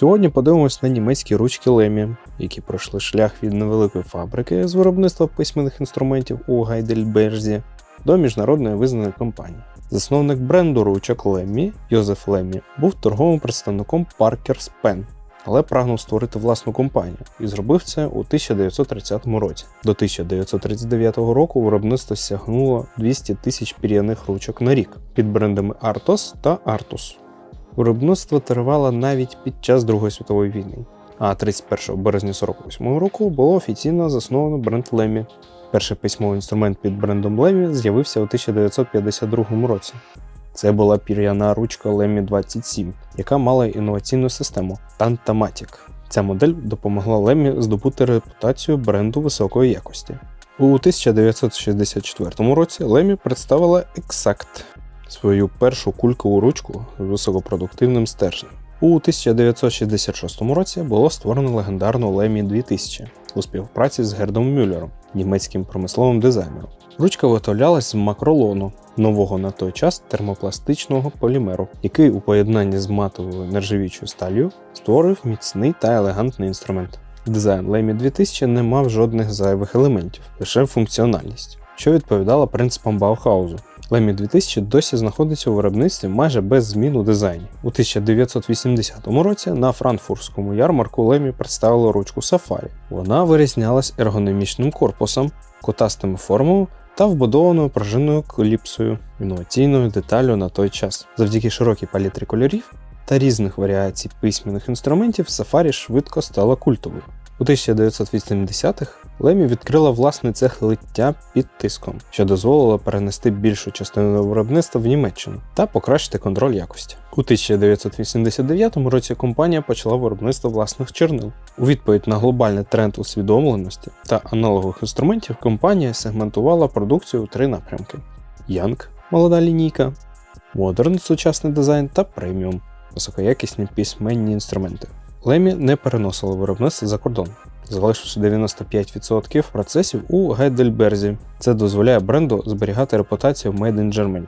Сьогодні подивимось на німецькі ручки Лемі, які пройшли шлях від невеликої фабрики з виробництва письменних інструментів у Гайдельберзі до міжнародної визнаної компанії. Засновник бренду ручок Леммі Йозеф Леммі був торговим представником Parker Spen, але прагнув створити власну компанію і зробив це у 1930 році. До 1939 року виробництво сягнуло 200 тисяч пір'яних ручок на рік під брендами Artos та Artus. Виробництво тривало навіть під час Другої світової війни. А 31 березня 48 року було офіційно засновано бренд Лемі. Перший письмовий інструмент під брендом Лемі з'явився у 1952 році. Це була пір'яна ручка Lemmy 27, яка мала інноваційну систему Tantamatic. Ця модель допомогла Lemmy здобути репутацію бренду високої якості. У 1964 році Lemmy представила Exact свою першу кулькову ручку з високопродуктивним стержнем. У 1966 році було створено легендарну Lemmy 2000 у співпраці з Гердом Мюллером, німецьким промисловим дизайнером. Ручка виготовлялась з макролону, нового на той час термопластичного полімеру, який у поєднанні з матовою нержавічою сталью створив міцний та елегантний інструмент. Дизайн Lemmy 2000 не мав жодних зайвих елементів, лише функціональність, що відповідала принципам Баухаузу. Lemmy 2000 досі знаходиться у виробництві майже без змін у дизайні. У 1980 році на франкфуртському ярмарку Lemmy представили ручку Safari. Вона вирізнялась ергономічним корпусом, кутастими формами та вбудованою пружинною кліпсою, інноваційною деталлю на той час. Завдяки широкій палітрі кольорів та різних варіацій письменних інструментів Safari швидко стала культовою. У 1980-х Лемі відкрила власний цех лиття під тиском, що дозволило перенести більшу частину виробництва в Німеччину та покращити контроль якості. У 1989 році компанія почала виробництво власних чернил. У відповідь на глобальний тренд усвідомленості та аналогових інструментів компанія сегментувала продукцію у три напрямки: Young – молода лінійка, Modern – сучасний дизайн та преміум високоякісні письменні інструменти. Лемі не переносили виробництво за кордон, залишивши 95% процесів у Гейдельберзі. Це дозволяє бренду зберігати репутацію Made in Germany.